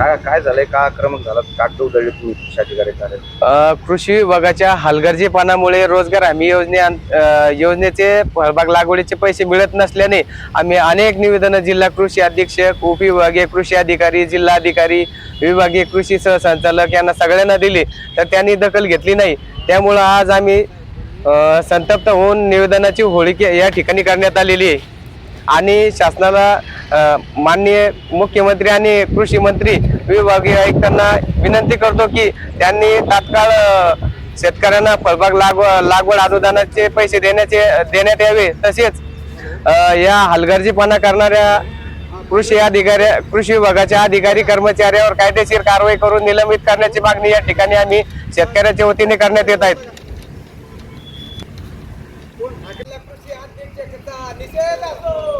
काय काय झालंय? का आक्रमक झालं कागद उधळले तुम्ही कृषी अधिकारी अ, कृषी विभागाच्या हलगर्जीपणामुळे रोजगार हमी योजने अ, योजनेचे फळबाग लागवडीचे पैसे मिळत नसल्याने आम्ही अनेक निवेदनं जिल्हा कृषी अधीक्षक उपविभागीय कृषी अधिकारी जिल्हा अधिकारी विभागीय कृषी सहसंचालक यांना सगळ्यांना दिली तर त्यांनी दखल घेतली नाही. त्यामुळं आज आम्ही अ, संतप्त होऊन निवेदनाची होळी के- या ठिकाणी करण्यात आलेली आहे. आणि शासनाला माननीय मुख्यमंत्री आणि कृषी मंत्री विभागीय आयुक्तांना विनंती करतो की त्यांनी तात्काळ शेतकऱ्यांना फळबाग लागवड लागवड अनुदानाचे पैसे देण्याचे देण्यात यावे. तसेच या हलगर्जीपणा करणाऱ्या कृषी अधिकारी कृषी विभागाच्या अधिकारी कर्मचाऱ्यावर कायदेशीर कारवाई करून निलंबित करण्याची मागणी या ठिकाणी आम्ही शेतकऱ्याच्या वतीने करण्यात येत आहेत. निषेध असो.